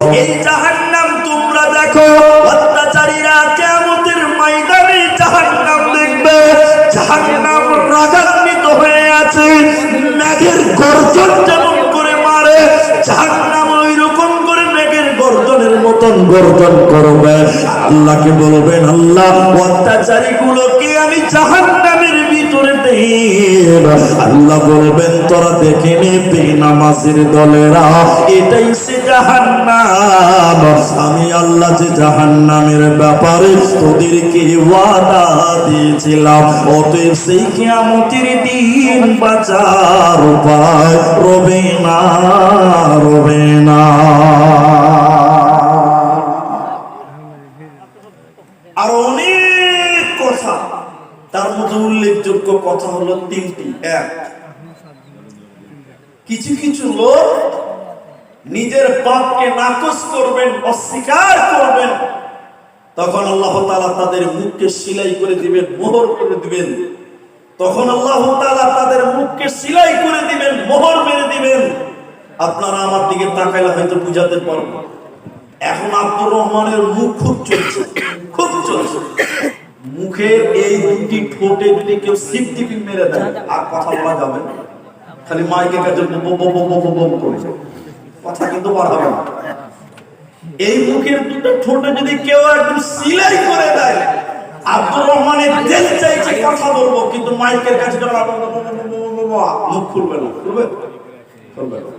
এই জাহান্নাম তোমরা দেখো, অত্যাচারীরা কেমতের ময়দানে জাহান্নাম দেখবে। জাহান্নাম রাগান্বিত হয়ে আছে, মেঘের গর্জন যেমন করে মারে, জাহান্নাম ওই রকম করে মেঘের গর্জনের মতন গর্জন করবে। আল্লাহকে বলবেন, আল্লাহ অত্যাচারী গুলোকে আমি জাহান্নামের ভিতরে দেব আল্লাহ বলবেন তোরা দেখে নে বেনামাজির দলেরা। এটাই সে জাহান্নাম। আমি আল্লাহ যে জাহান্নামের ব্যাপারে তোদেরকে ওয়াদা দিয়েছিলাম। অতএব সেই কিয়ামতের দিন বাঁচার উপায় রবে না রবে না। আর অনেক কথা। তার মধ্যে উল্লেখযোগ্য কথা হলো তিনটি। এক কিছু কিছু লোক নিজের পাপকে নাকচ করবেন, অস্বীকার করবেন। তখন আল্লাহ তালা তাদের মুখকে সিলাই করে দিবেন, মোহর করে দিবেন। তখন আল্লাহ তাআলা তাদের মুখকে সিলাই করে দিবেন, মোহর মেরে দিবেন। আপনারা আমার দিকে তাকাইলে হয়তো বুঝাতে পারব এখন আব্দুর রহমানের মুখ খুব চলছে খুব চলছে। মুখের এই দুটি ঠোঁটে যদি কেউ সিপ মেরে দেয় আর কথা বলা যাবে না। খালি মাইকে করে কথা কিন্তু বার হবে না এই মুখের দুটো ঠোঁটে যদি কেউ একটু সিলাই করে দেয় আব্দুর রহমানের দিল চাইছে কথা বলব কিন্তু মাইকের কাছে মুখ খুলবে না খুলবে খুলবে না।